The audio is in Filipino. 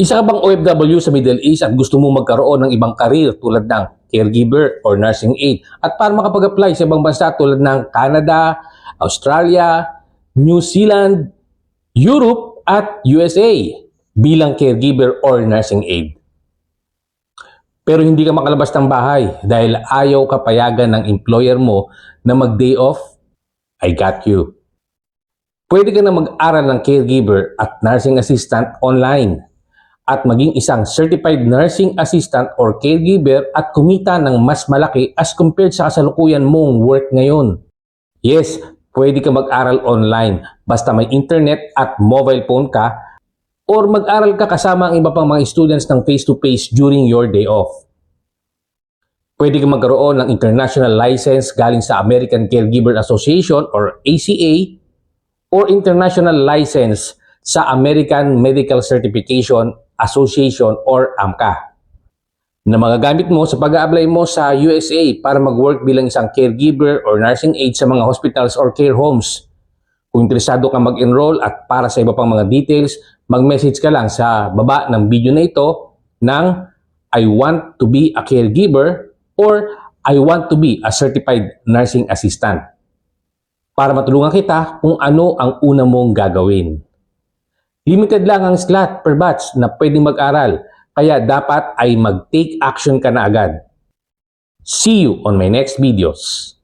Isa ka bang OFW sa Middle East at gusto mo magkaroon ng ibang karir tulad ng caregiver or nursing aid at para makapag-apply sa ibang bansa tulad ng Canada, Australia, New Zealand, Europe at USA bilang caregiver or nursing aid. Pero hindi ka makalabas ng bahay dahil ayaw ka payagan ng employer mo na mag-day off, I got you. Pwede ka na mag-aral ng caregiver at nursing assistant online at maging isang certified nursing assistant or caregiver at kumita ng mas malaki as compared sa kasalukuyan mong work ngayon. Yes, pwede ka mag-aral online basta may internet at mobile phone ka or mag-aral ka kasama ang iba pang mga students ng face-to-face during your day off. Pwede ka magkaroon ng international license galing sa American Caregiver Association or ACA or international license sa American Medical Certification Association or AMCA na magagamit mo sa pag apply mo sa USA para mag-work bilang isang caregiver or nursing aide sa mga hospitals or care homes. Kung interesado ka mag-enroll at para sa iba pang mga details, mag-message ka lang sa baba ng video na ito ng I want to be a caregiver or I want to be a certified nursing assistant para matulungan kita kung ano ang una mong gagawin. Limited lang ang slot per batch na pwedeng mag-aral, kaya dapat ay mag-take action ka na agad. See you on my next videos.